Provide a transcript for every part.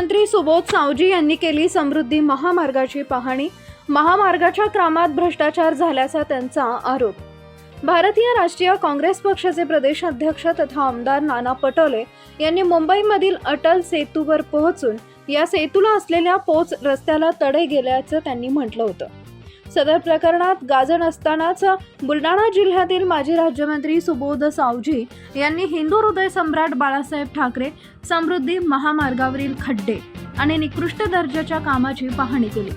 राज्यमंत्री सुबोध सावजी यांनी केली समृद्धी महामार्गाची पाहणी. महामार्गाच्या कामात भ्रष्टाचार झाल्याचा त्यांचा आरोप. भारतीय राष्ट्रीय काँग्रेस पक्षाचे प्रदेश अध्यक्ष तथा आमदार नाना पटोले यांनी मुंबईमधील अटल सेतूवर पोहोचून या सेतूला असलेल्या पोच रस्त्याला तडे गेल्याचं त्यांनी म्हटलं होतं. सदर प्रकरणात गाजण असतानाच बुलढाणा जिल्ह्यातील माजी राज्यमंत्री सुबोध सावजी यांनी हिंदू हृदय सम्राट बाळासाहेब ठाकरे समृद्धी महामार्गावरील खड्डे आणि निकृष्ट दर्जाच्या कामाची पाहणी केली.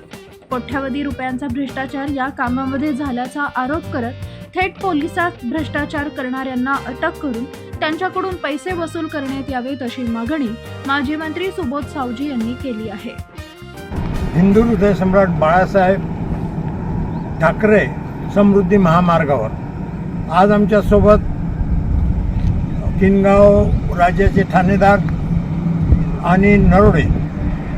कोट्यावधी रुपयांचा भ्रष्टाचार या कामामध्ये झाल्याचा आरोप करत थेट पोलिसात भ्रष्टाचार करणाऱ्यांना अटक करून त्यांच्याकडून पैसे वसूल करण्यात यावेत अशी मागणी माजी मंत्री सुबोध सावजी यांनी केली आहे. हिंदू हृदय सम्राट बाळासाहेब ठाकरे समृद्धी महामार्गावर. आज आमच्यासोबत किनगाव राज्याचे ठाणेदार आणि नरोडे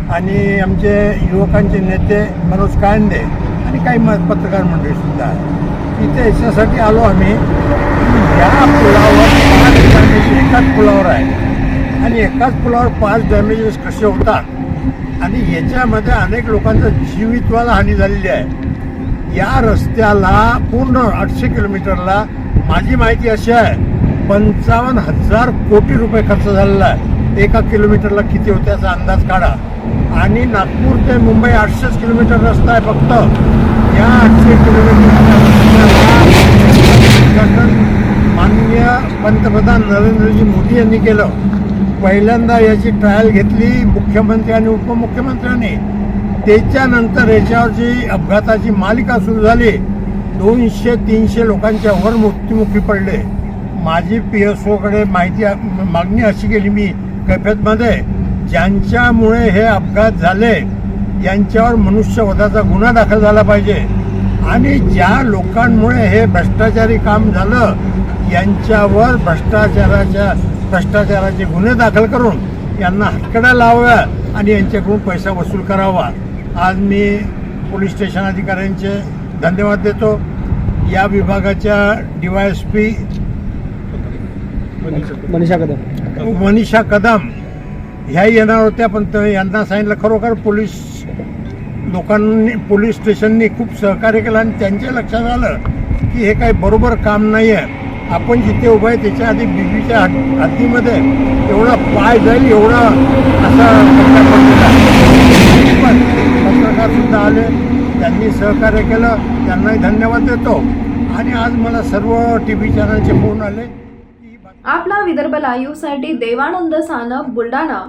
आणि आमचे युवकांचे नेते मनोज कायंदे आणि काही म- पत्रकार मंडळी सुद्धा आहे इथे याच्यासाठी आलो आम्ही. या पुलावर पाच डॅमेज एकाच पुलावर आहे. आणि एकाच पुलावर पाच डॅमेजेस कसे होतात? आणि याच्यामध्ये अनेक लोकांचा जीवितवाला हानी झालेली आहे. या रस्त्याला पूर्ण आठशे किलोमीटरला माझी माहिती अशी आहे पंचावन्न हजार कोटी रुपये खर्च झालेला आहे. एका किलोमीटरला किती होते असा अंदाज काढा. आणि नागपूर ते मुंबई आठशेच किलोमीटर रस्ता आहे फक्त. या आठशे किलोमीटर माननीय पंतप्रधान नरेंद्रजी मोदी यांनी केलं. पहिल्यांदा याची ट्रायल घेतली मुख्यमंत्री आणि उपमुख्यमंत्र्यांनी. त्याच्यानंतर याच्यावर जी अपघाताची मालिका सुरू झाली दोनशे तीनशे लोकांच्या वर मृत्युमुखी पडले. माझी पी एस ओकडे माहिती मागणी अशी केली मी कैफेतमध्ये ज्यांच्यामुळे हे अपघात झाले यांच्यावर मनुष्यवधाचा गुन्हा दाखल झाला पाहिजे. आणि ज्या लोकांमुळे हे भ्रष्टाचारी काम झालं यांच्यावर भ्रष्टाचाराच्या भ्रष्टाचाराचे गुन्हे दाखल करून यांना हटकड्या लावाव्या आणि यांच्याकडून पैसा वसूल करावा. आज मी पोलीस स्टेशन अधिकाऱ्यांचे धन्यवाद देतो. या विभागाच्या D Y S P Manisha Kadam. Manisha Kadam ह्या येणार होत्या पण यांना सांगितलं खरोखर पोलीस लोकांनी पोलीस स्टेशननी खूप सहकार्य केलं आणि त्यांच्या लक्षात आलं की हे काही बरोबर काम नाही आहे आपण जिथे उभं आहे त्याच्या आधी बीबीच्या हद- हद्दीमध्ये एवढा पाय जाईल एवढा असा खड्डा पडलेला आहे. पण पत्रकार सुद्धा आले त्यांनी सहकार्य केलं त्यांनाही धन्यवाद देतो. आणि आज मला सर्व टी व्ही चॅनलचे फोन आले. आपला विदर्भ लाईव्हसाठी देवानंद सानप बुलढाणा.